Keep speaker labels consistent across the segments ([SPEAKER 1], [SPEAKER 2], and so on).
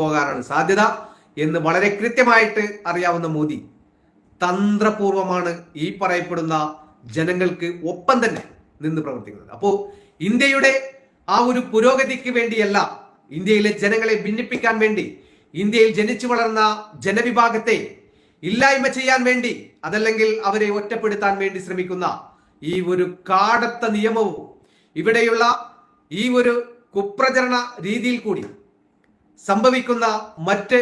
[SPEAKER 1] പോകാനാണ് സാധ്യത എന്ന് വളരെ കൃത്യമായിട്ട് അറിയാവുന്ന മോദി. തന്ത്രപൂർവമാണ് ഈ പറയപ്പെടുന്ന ജനങ്ങൾക്ക് ഒപ്പം തന്നെ നിന്ന് പ്രവർത്തിക്കുന്നത്. അപ്പോൾ ഇന്ത്യയുടെ ആ ഒരു പുരോഗതിക്ക് വേണ്ടിയല്ല ഇന്ത്യയിലെ ജനങ്ങളെ ഭിന്നിപ്പിക്കാൻ വേണ്ടി ഇന്ത്യയിൽ ജനിച്ചു വളർന്ന ജനവിഭാഗത്തെ ഇല്ലായ്മ ചെയ്യാൻ വേണ്ടി അതല്ലെങ്കിൽ അവരെ ഒറ്റപ്പെടുത്താൻ വേണ്ടി ശ്രമിക്കുന്ന ഈ ഒരു കാടത്ത നിയമവും ഇവിടെയുള്ള ഈ ഒരു കുപ്രചരണ രീതിയിൽ കൂടി സംഭവിക്കുന്ന മറ്റ്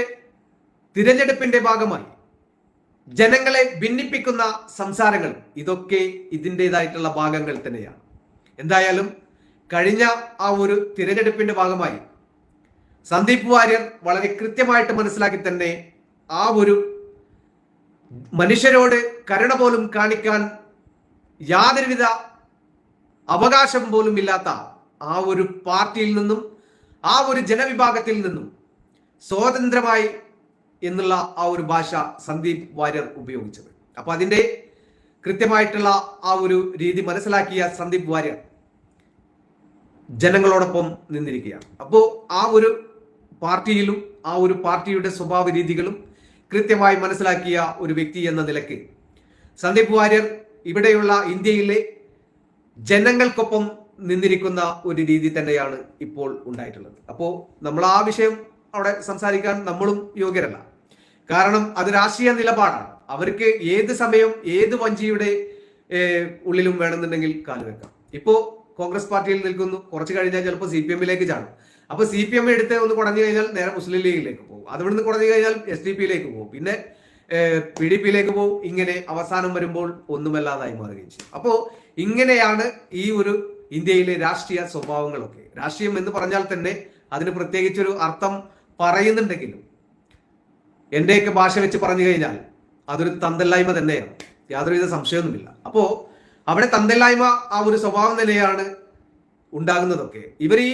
[SPEAKER 1] തിരഞ്ഞെടുപ്പിന്റെ ഭാഗമായി ജനങ്ങളെ ഭിന്നിപ്പിക്കുന്ന സംസാരങ്ങൾ ഇതൊക്കെ ഇതിന്റെതായിട്ടുള്ള ഭാഗങ്ങൾ തന്നെയാണ്. എന്തായാലും കഴിഞ്ഞ ആ ഒരു തിരഞ്ഞെടുപ്പിന്റെ ഭാഗമായി സന്ദീപ് വാര്യർ വളരെ കൃത്യമായിട്ട് മനസ്സിലാക്കി തന്നെ ആ ഒരു മനുഷ്യരോട് കരുണ പോലും കാണിക്കാൻ യാതൊരുവിധ അവകാശം പോലും ഇല്ലാത്ത ആ ഒരു പാർട്ടിയിൽ നിന്നും ആ ഒരു ജനവിഭാഗത്തിൽ നിന്നും സ്വതന്ത്രമായി എന്നുള്ള ആ ഒരു ഭാഷ സന്ദീപ് വാര്യർ ഉപയോഗിച്ചത്. അപ്പൊ അതിന്റെ കൃത്യമായിട്ടുള്ള ആ ഒരു രീതി മനസ്സിലാക്കിയ സന്ദീപ് വാര്യർ ജനങ്ങളോടൊപ്പം നിന്നിരിക്കുകയാണ്. അപ്പോൾ ആ ഒരു പാർട്ടിയിലും ആ ഒരു പാർട്ടിയുടെ സ്വഭാവ രീതികളും കൃത്യമായി മനസ്സിലാക്കിയ ഒരു വ്യക്തി എന്ന നിലയ്ക്ക് സന്ദീപ് വാര്യർ ഇവിടെയുള്ള ഇന്ത്യയിലെ ജനങ്ങൾക്കൊപ്പം നിന്നിരിക്കുന്ന ഒരു രീതി തന്നെയാണ് ഇപ്പോൾ ഉണ്ടായിട്ടുള്ളത്. അപ്പോൾ നമ്മൾ ആ വിഷയം അവിടെ സംസാരിക്കാൻ നമ്മളും യോഗ്യരല്ല. കാരണം അത് രാഷ്ട്രീയ നിലപാടാണ്. അവർക്ക് ഏത് സമയം ഏത് വഞ്ചിയുടെ ഉള്ളിലും വേണമെന്നുണ്ടെങ്കിൽ കാലുവെക്കാം ഇപ്പോ കോൺഗ്രസ് പാർട്ടിയിൽ നിൽക്കുന്നു. കുറച്ച് കഴിഞ്ഞാൽ ചിലപ്പോൾ സി പി എമ്മിലേക്ക് ചാടും. അപ്പൊ സി പി എം എടുത്ത് ഒന്ന് കുടഞ്ഞു കഴിഞ്ഞാൽ നേരെ മുസ്ലിം ലീഗിലേക്ക് പോകും. അതിവിടെ നിന്ന് കുടഞ്ഞു കഴിഞ്ഞാൽ എസ് ഡി പിയിലേക്ക് പോകും. പിന്നെ പി ഡി പിയിലേക്ക് പോകും. ഇങ്ങനെ അവസാനം വരുമ്പോൾ ഒന്നുമല്ലാതായി മാറുകയും ചെയ്യും. അപ്പോ ഇങ്ങനെയാണ് ഈ ഒരു ഇന്ത്യയിലെ രാഷ്ട്രീയ സ്വഭാവങ്ങളൊക്കെ. രാഷ്ട്രീയം എന്ന് പറഞ്ഞാൽ തന്നെ അതിന് പ്രത്യേകിച്ചൊരു അർത്ഥം പറയുന്നുണ്ടെങ്കിലും എന്റെയൊക്കെ ഭാഷ വെച്ച് പറഞ്ഞു കഴിഞ്ഞാൽ അതൊരു തന്തല്ലായ്മ തന്നെയാണ്. യാതൊരുവിധ സംശയമൊന്നുമില്ല. അപ്പോൾ അവിടെ തന്തല്ലായ്മ ആ ഒരു സ്വഭാവം തന്നെയാണ് ഉണ്ടാകുന്നതൊക്കെ. ഇവർ ഈ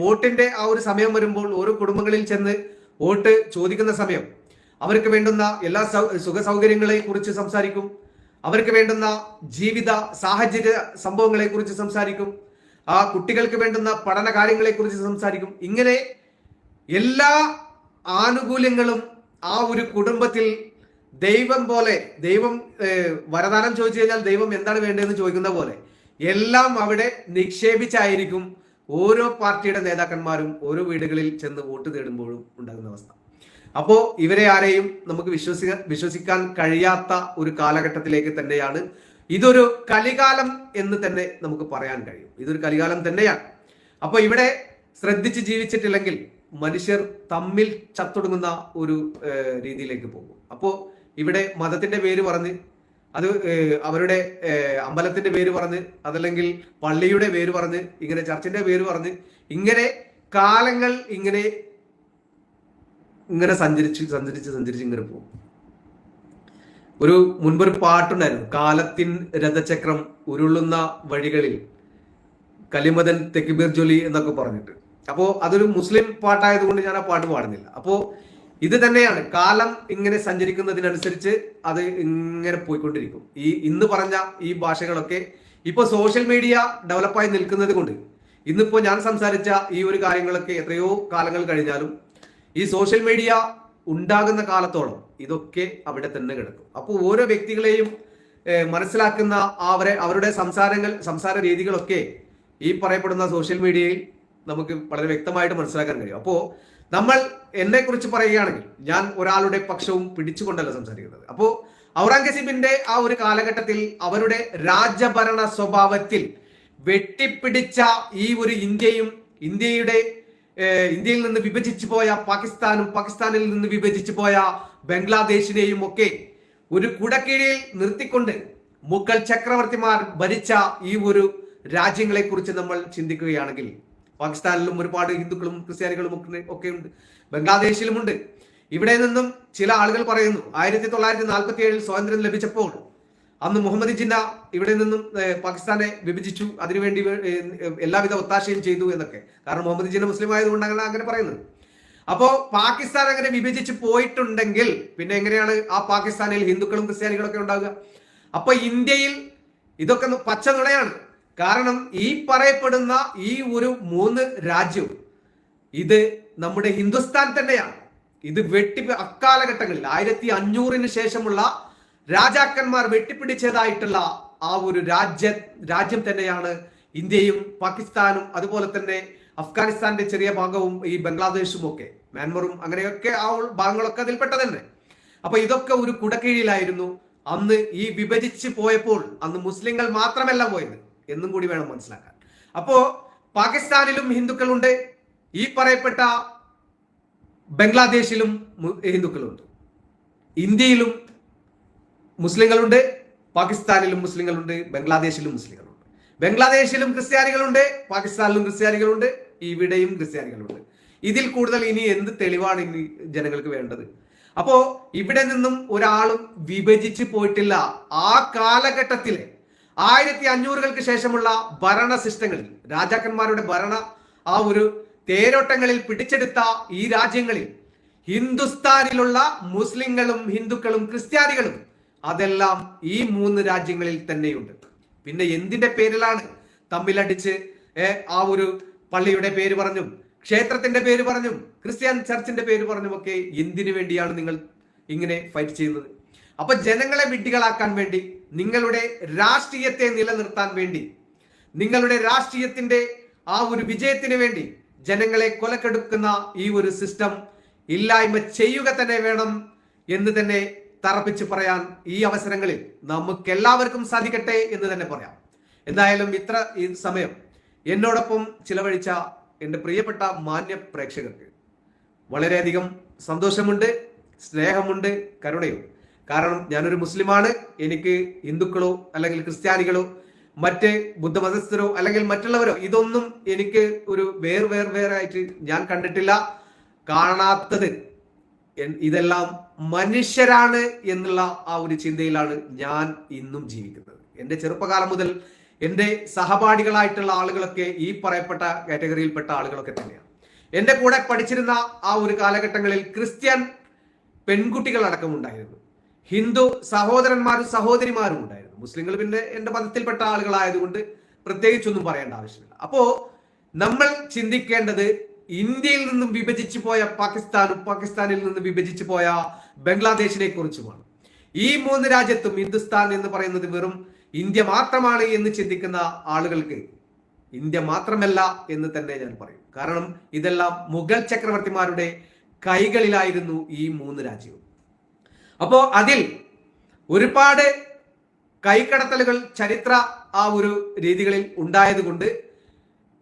[SPEAKER 1] വോട്ടിന്റെ ആ ഒരു സമയം വരുമ്പോൾ ഓരോ കുടുംബങ്ങളിൽ ചെന്ന് വോട്ട് ചോദിക്കുന്ന സമയം അവർക്ക് വേണ്ടുന്ന എല്ലാ സുഖ സൗകര്യങ്ങളെ കുറിച്ച് സംസാരിക്കും. അവർക്ക് വേണ്ടുന്ന ജീവിത സാഹചര്യ സംഭവങ്ങളെ കുറിച്ച് സംസാരിക്കും. ആ കുട്ടികൾക്ക് വേണ്ടുന്ന പഠന കാര്യങ്ങളെ കുറിച്ച് സംസാരിക്കും. ഇങ്ങനെ എല്ലാ ആനുകൂല്യങ്ങളും ആ ഒരു കുടുംബത്തിൽ ദൈവം പോലെ ദൈവം വരദാനം ചോദിച്ചു കഴിഞ്ഞാൽ ദൈവം എന്താണ് വേണ്ടതെന്ന് ചോദിക്കുന്ന പോലെ എല്ലാം അവിടെ നിക്ഷേപിച്ചായിരിക്കും ഓരോ പാർട്ടിയുടെ നേതാക്കന്മാരും ഓരോ വീടുകളിൽ ചെന്ന് വോട്ട് തേടുമ്പോഴും ഉണ്ടാകുന്ന അവസ്ഥ. അപ്പോ ഇവരെ ആരെയും നമുക്ക് വിശ്വസി വിശ്വസിക്കാൻ കഴിയാത്ത ഒരു കാലഘട്ടത്തിലേക്ക് തന്നെയാണ് ഇതൊരു കലികാലം എന്ന് തന്നെ നമുക്ക് പറയാൻ കഴിയും. ഇതൊരു കലികാലം തന്നെയാണ്. അപ്പൊ ഇവിടെ ശ്രദ്ധിച്ച് ജീവിച്ചിട്ടില്ലെങ്കിൽ മനുഷ്യർ തമ്മിൽ ചത്തൊടുങ്ങുന്ന ഒരു രീതിയിലേക്ക് പോകും. അപ്പോ ഇവിടെ മതത്തിന്റെ പേര് പറഞ്ഞ് അത് അവരുടെ അമ്പലത്തിന്റെ പേര് പറഞ്ഞ് അതല്ലെങ്കിൽ പള്ളിയുടെ പേര് പറഞ്ഞ് ഇങ്ങനെ ചർച്ചിന്റെ പേര് പറഞ്ഞ് ഇങ്ങനെ കാലങ്ങൾ ഇങ്ങനെ ഇങ്ങനെ സഞ്ചരിച്ച് സഞ്ചരിച്ച് സഞ്ചരിച്ച് ഇങ്ങനെ പോകും. ഒരു മുൻപൊരു പാട്ടുണ്ടായിരുന്നു. കാലത്തിൻ രഥചക്രം ഉരുളുന്ന വഴികളിൽ കലിമദൻ തെക്കിബീർ ജോലി എന്നൊക്കെ പറഞ്ഞിട്ട്. അപ്പോ അതൊരു മുസ്ലിം പാട്ടായതുകൊണ്ട് ഞാൻ ആ പാട്ട് പാടുന്നില്ല. അപ്പോ ഇത് തന്നെയാണ്. കാലം ഇങ്ങനെ സഞ്ചരിക്കുന്നതിനനുസരിച്ച് അത് ഇങ്ങനെ പോയിക്കൊണ്ടിരിക്കും. ഈ ഇന്ന് പറഞ്ഞ ഈ ഭാഷകളൊക്കെ ഇപ്പൊ സോഷ്യൽ മീഡിയ ഡെവലപ്പായി നിൽക്കുന്നത് കൊണ്ട് ഇന്നിപ്പോ ഞാൻ സംസാരിച്ച ഈ ഒരു കാര്യങ്ങളൊക്കെ എത്രയോ കാലങ്ങൾ കഴിഞ്ഞാലും ഈ സോഷ്യൽ മീഡിയ ഉണ്ടാകുന്ന കാലത്തോളം ഇതൊക്കെ അവിടെ തന്നെ കിടക്കും. അപ്പോൾ ഓരോ വ്യക്തികളെയും മനസ്സിലാക്കുന്ന അവരെ അവരുടെ സംസാരങ്ങൾ സംസാര രീതികളൊക്കെ ഈ പറയപ്പെടുന്ന സോഷ്യൽ മീഡിയയിൽ നമുക്ക് വളരെ വ്യക്തമായിട്ട് മനസ്സിലാക്കാൻ കഴിയും. അപ്പോൾ നമ്മൾ എന്നെ കുറിച്ച് പറയുകയാണെങ്കിൽ ഞാൻ ഒരാളുടെ പക്ഷവും പിടിച്ചുകൊണ്ടല്ല സംസാരിക്കുന്നത്. അപ്പോൾ ഔറംഗസീബിന്റെ ആ ഒരു കാലഘട്ടത്തിൽ അവരുടെ രാജഭരണ സ്വഭാവത്തിൽ വെട്ടിപ്പിടിച്ച ഈ ഒരു ഇന്ത്യയും ഇന്ത്യയുടെ ഇന്ത്യയിൽ നിന്ന് വിഭജിച്ചു പോയ പാകിസ്ഥാനും പാകിസ്ഥാനിൽ നിന്ന് വിഭജിച്ചു പോയ ബംഗ്ലാദേശിനെയും ഒക്കെ ഒരു കുടക്കീഴിൽ നിർത്തിക്കൊണ്ട് മുഗൾ ചക്രവർത്തിമാർ ഭരിച്ച ഈ ഒരു രാജ്യങ്ങളെ കുറിച്ച് നമ്മൾ ചിന്തിക്കുകയാണെങ്കിൽ പാകിസ്ഥാനിലും ഒരുപാട് ഹിന്ദുക്കളും ക്രിസ്ത്യാനികളും ഒക്കെ- ഉണ്ട് ബംഗ്ലാദേശിലുമുണ്ട്. ഇവിടെ നിന്നും ചില ആളുകൾ പറയുന്നു ആയിരത്തി തൊള്ളായിരത്തി നാൽപ്പത്തി ഏഴിൽ സ്വാതന്ത്ര്യം ലഭിച്ചപ്പോൾ അന്ന് മുഹമ്മദ് ജിന്ന ഇവിടെ നിന്നും പാകിസ്ഥാനെ വിഭജിച്ചു. അതിനുവേണ്ടി എല്ലാവിധ ഒത്താശയും ചെയ്തു എന്നൊക്കെ. കാരണം മുഹമ്മദ് ജിന്ന മുസ്ലിം ആയതുകൊണ്ടാണ് അങ്ങനെ പറയുന്നത്. അപ്പോ പാകിസ്ഥാൻ അങ്ങനെ വിഭജിച്ച് പോയിട്ടുണ്ടെങ്കിൽ പിന്നെ എങ്ങനെയാണ് ആ പാകിസ്ഥാനിൽ ഹിന്ദുക്കളും ക്രിസ്ത്യാനികളൊക്കെ ഉണ്ടാവുക? അപ്പൊ ഇന്ത്യയിൽ ഇതൊക്കെ പച്ച നുണയാണ്. കാരണം ഈ പറയപ്പെടുന്ന ഈ ഒരു മൂന്ന് രാജ്യവും ഇത് നമ്മുടെ ഹിന്ദുസ്ഥാൻ തന്നെയാണ്. ഇത് വെട്ടി അക്കാലഘട്ടങ്ങളിൽ ആയിരത്തി അഞ്ഞൂറിന് ശേഷമുള്ള രാജാക്കന്മാർ വെട്ടിപ്പിടിച്ചതായിട്ടുള്ള ആ ഒരു രാജ്യ രാജ്യം തന്നെയാണ് ഇന്ത്യയും പാകിസ്ഥാനും അതുപോലെ തന്നെ അഫ്ഗാനിസ്ഥാന്റെ ചെറിയ ഭാഗവും ഈ ബംഗ്ലാദേശും ഒക്കെ. മ്യാൻമറും അങ്ങനെയൊക്കെ ആ ഭാഗങ്ങളൊക്കെ അതിൽപ്പെട്ട തന്നെ. അപ്പൊ ഇതൊക്കെ ഒരു കുടക്കീഴിലായിരുന്നു. അന്ന് ഈ വിഭജിച്ച് പോയപ്പോൾ അന്ന് മുസ്ലിങ്ങൾ മാത്രമല്ല പോയത്. എന്നും കൂടി വേണം മനസ്സിലാക്കാൻ. അപ്പോ പാകിസ്ഥാനിലും ഹിന്ദുക്കളുണ്ട്. ഈ പറയപ്പെട്ട ബംഗ്ലാദേശിലും ഹിന്ദുക്കളുണ്ട്. ഇന്ത്യയിലും മുസ്ലിങ്ങളുണ്ട് പാകിസ്ഥാനിലും മുസ്ലിങ്ങളുണ്ട് ബംഗ്ലാദേശിലും മുസ്ലിങ്ങളുണ്ട്. ബംഗ്ലാദേശിലും ക്രിസ്ത്യാനികളുണ്ട് പാകിസ്ഥാനിലും ക്രിസ്ത്യാനികളുണ്ട് ഇവിടെയും ക്രിസ്ത്യാനികളുണ്ട്. ഇതിൽ കൂടുതൽ ഇനി എന്ത് തെളിവാണ് ഇനി ജനങ്ങൾക്ക് വേണ്ടത്? അപ്പോ ഇവിടെ നിന്നും ഒരാളും വിഭജിച്ചു പോയിട്ടില്ല. ആ കാലഘട്ടത്തിലെ ആയിരത്തി അഞ്ഞൂറുകൾക്ക് ശേഷമുള്ള ഭരണ സിസ്റ്റങ്ങളിൽ രാജാക്കന്മാരുടെ ഭരണ ആ ഒരു തേരോട്ടങ്ങളിൽ പിടിച്ചെടുത്ത ഈ രാജ്യങ്ങളിൽ ഹിന്ദുസ്ഥാനിലുള്ള മുസ്ലിങ്ങളും ഹിന്ദുക്കളും ക്രിസ്ത്യാനികളും അതെല്ലാം ഈ മൂന്ന് രാജ്യങ്ങളിൽ തന്നെയുണ്ട്. പിന്നെ എന്തിന്റെ പേരിലാണ് തമ്മിലടിച്ച് ആ ഒരു പള്ളിയുടെ പേര് പറഞ്ഞും ക്ഷേത്രത്തിന്റെ പേര് പറഞ്ഞും ക്രിസ്ത്യൻ ചർച്ചിന്റെ പേര് പറഞ്ഞും ഒക്കെ എന്തിനു വേണ്ടിയാണ് നിങ്ങൾ ഇങ്ങനെ ഫൈറ്റ് ചെയ്യുന്നത്? അപ്പൊ ജനങ്ങളെ വിഡ്ഢികളാക്കാൻ വേണ്ടി നിങ്ങളുടെ രാഷ്ട്രീയത്തെ നിലനിർത്താൻ വേണ്ടി നിങ്ങളുടെ രാഷ്ട്രീയത്തിന്റെ ആ ഒരു വിജയത്തിന് വേണ്ടി ജനങ്ങളെ കൊലക്കെടുക്കുന്ന ഈ ഒരു സിസ്റ്റം ഇല്ലായ്മ ചെയ്യുക തന്നെ വേണം എന്ന് തന്നെ തറപ്പിച്ച് പറയാൻ ഈ അവസരങ്ങളിൽ നമുക്ക് എല്ലാവർക്കും സാധിക്കട്ടെ എന്ന് തന്നെ പറയാം. എന്തായാലും ഇത്ര ഈ സമയം എന്നോടൊപ്പം ചിലവഴിച്ച എന്റെ പ്രിയപ്പെട്ട മാന്യ പ്രേക്ഷകർക്ക് വളരെയധികം സന്തോഷമുണ്ട് സ്നേഹമുണ്ട് കരുണയും. കാരണം ഞാനൊരു മുസ്ലിമാണ് എനിക്ക് ഹിന്ദുക്കളോ അല്ലെങ്കിൽ ക്രിസ്ത്യാനികളോ മറ്റ് ബുദ്ധമതസ്ഥരോ അല്ലെങ്കിൽ മറ്റുള്ളവരോ ഇതൊന്നും എനിക്ക് ഒരു വേർ വേർ വേറായിട്ട് ഞാൻ കണ്ടിട്ടില്ല കാണാത്തത് ഇതെല്ലാം മനുഷ്യരാണ് എന്നുള്ള ആ ഒരു ചിന്തയിലാണ് ഞാൻ ഇന്നും ജീവിക്കുന്നത്. എന്റെ ചെറുപ്പകാലം മുതൽ എന്റെ സഹപാഠികളായിട്ടുള്ള ആളുകളൊക്കെ ഈ പറയപ്പെട്ട കാറ്റഗറിയിൽപ്പെട്ട ആളുകളൊക്കെ തന്നെയാണ്. എന്റെ കൂടെ പഠിച്ചിരുന്ന ആ ഒരു കാലഘട്ടങ്ങളിൽ ക്രിസ്ത്യൻ പെൺകുട്ടികൾ അടക്കമുണ്ടായിരുന്നു ഹിന്ദു സഹോദരന്മാരും സഹോദരിമാരും ഉണ്ടായിരുന്നു. മുസ്ലിങ്ങൾ പിന്നെ എന്റെ മതത്തിൽപ്പെട്ട ആളുകളായതുകൊണ്ട് പ്രത്യേകിച്ചൊന്നും പറയേണ്ട ആവശ്യമില്ല. അപ്പോൾ നമ്മൾ ചിന്തിക്കേണ്ടത് ഇന്ത്യയിൽ നിന്നും വിഭജിച്ചു പോയ പാകിസ്ഥാനും പാകിസ്ഥാനിൽ നിന്നും വിഭജിച്ചു പോയ ബംഗ്ലാദേശിനെ കുറിച്ചുമാണ് ഈ മൂന്ന് രാജ്യത്തും ഹിന്ദുസ്ഥാൻ എന്ന് പറയുന്നത് വെറും ഇന്ത്യ മാത്രമാണ് എന്ന് ചിന്തിക്കുന്ന ആളുകൾക്ക് ഇന്ത്യ മാത്രമല്ല എന്ന് തന്നെ ഞാൻ പറയും. കാരണം ഇതെല്ലാം മുഗൾ ചക്രവർത്തിമാരുടെ കൈകളിലായിരുന്നു ഈ മൂന്ന് രാജ്യവും. അപ്പോ അതിൽ ഒരുപാട് കൈക്കടത്തലുകൾ ചരിത്ര ആ ഒരു രീതികളിൽ ഉണ്ടായതുകൊണ്ട്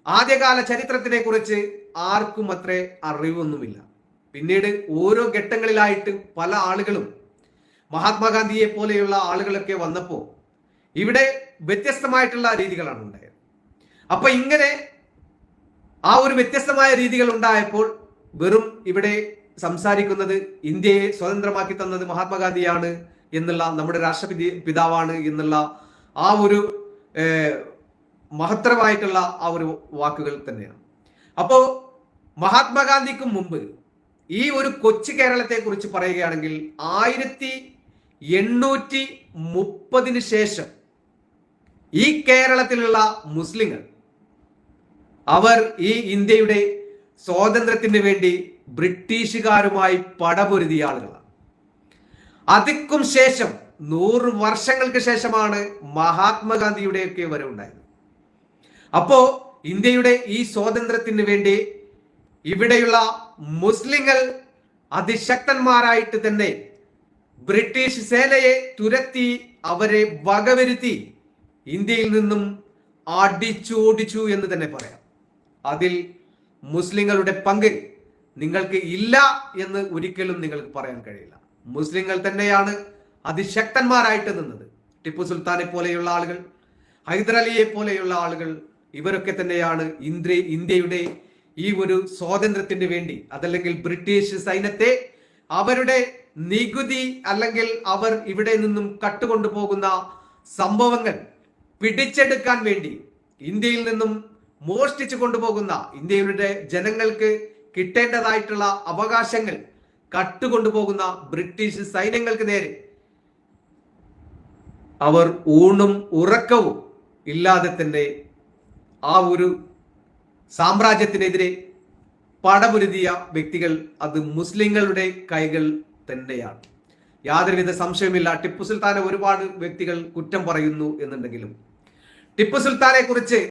[SPEAKER 1] ആദ്യകാല ചരിത്രത്തിനെ കുറിച്ച് ആർക്കും അത്ര അറിവൊന്നുമില്ല. പിന്നീട് ഓരോ ഘട്ടങ്ങളിലായിട്ട് പല ആളുകളും മഹാത്മാഗാന്ധിയെ പോലെയുള്ള ആളുകളൊക്കെ വന്നപ്പോൾ ഇവിടെ വ്യത്യസ്തമായിട്ടുള്ള രീതികളാണ് ഉണ്ടായത്. അപ്പൊ ഇങ്ങനെ ആ ഒരു വ്യത്യസ്തമായ രീതികൾ ഉണ്ടായപ്പോൾ വെറും ഇവിടെ സംസാരിക്കുന്നത് ഇന്ത്യയെ സ്വതന്ത്രമാക്കി തന്നത് മഹാത്മാഗാന്ധിയാണ് എന്നുള്ള നമ്മുടെ രാഷ്ട്രപതി പിതാവാണ് എന്നുള്ള ആ ഒരു മഹത്തരമായിട്ടുള്ള ആ ഒരു വാക്കുകൾ തന്നെയാണ്. അപ്പോ മഹാത്മാഗാന്ധിക്ക് മുമ്പ് ഈ ഒരു കൊച്ചു കേരളത്തെ കുറിച്ച് പറയുകയാണെങ്കിൽ ആയിരത്തി എണ്ണൂറ്റി മുപ്പതിന് ശേഷം ഈ കേരളത്തിലുള്ള മുസ്ലിങ്ങൾ അവർ ഈ ഇന്ത്യയുടെ സ്വാതന്ത്ര്യത്തിന് വേണ്ടി ബ്രിട്ടീഷുകാരുമായി പടപൊരുതിയ ആളുകളാണ്. അതിക്കും ശേഷം നൂറ് വർഷങ്ങൾക്ക് ശേഷമാണ് മഹാത്മാഗാന്ധിയുടെയൊക്കെ വരവുണ്ടായത്. അപ്പോ ഇന്ത്യയുടെ ഈ സ്വാതന്ത്ര്യത്തിന് വേണ്ടി ഇവിടെയുള്ള മുസ്ലിങ്ങൾ അതിശക്തന്മാരായിട്ട് തന്നെ ബ്രിട്ടീഷ് സേനയെ തുരത്തി അവരെ വകവരുത്തി ഇന്ത്യയിൽ നിന്നും അടിച്ചോടിച്ചു എന്ന് തന്നെ പറയാം. അതിൽ മുസ്ലിങ്ങളുടെ പങ്ക് നിങ്ങൾക്ക് ഇല്ല എന്ന് ഒരിക്കലും നിങ്ങൾക്ക് പറയാൻ കഴിയില്ല. മുസ്ലിങ്ങൾ തന്നെയാണ് അതിശക്തന്മാരായിട്ട് നിന്നത്. ടിപ്പു സുൽത്താനെ പോലെയുള്ള ആളുകൾ ഹൈദരലിയെ പോലെയുള്ള ആളുകൾ ഇവരൊക്കെ തന്നെയാണ് ഇന്ത്യ ഇന്ത്യയുടെ ഈ ഒരു സ്വാതന്ത്ര്യത്തിന് വേണ്ടി അതല്ലെങ്കിൽ ബ്രിട്ടീഷ് സൈന്യത്തെ അവരുടെ നികുതി അല്ലെങ്കിൽ അവർ ഇവിടെ നിന്നും കട്ടുകൊണ്ടു പോകുന്ന സംഭവങ്ങൾ പിടിച്ചെടുക്കാൻ വേണ്ടി ഇന്ത്യയിൽ നിന്നും മോഷ്ടിച്ചു കൊണ്ടുപോകുന്ന ഇന്ത്യയുടെ ജനങ്ങൾക്ക് കിട്ടേണ്ടതായിട്ടുള്ള അവകാശങ്ങൾ കട്ടുകൊണ്ടുപോകുന്ന ബ്രിട്ടീഷ് സൈന്യങ്ങൾക്ക് നേരെ അവർ ഊണും ഉറക്കവും ഇല്ലാതെ തന്നെ ആ ഒരു സാമ്രാജ്യത്തിനെതിരെ പടപൊരുതിയ വ്യക്തികൾ അത് മുസ്ലിങ്ങളുടെ കൈകൾ തന്നെയാണ്. യാതൊരുവിധ സംശയമില്ല ടിപ്പു സുൽത്താനെ ഒരുപാട് വ്യക്തികൾ കുറ്റം പറയുന്നു എന്നുണ്ടെങ്കിലും. ടിപ്പു സുൽത്താനെ കുറിച്ച്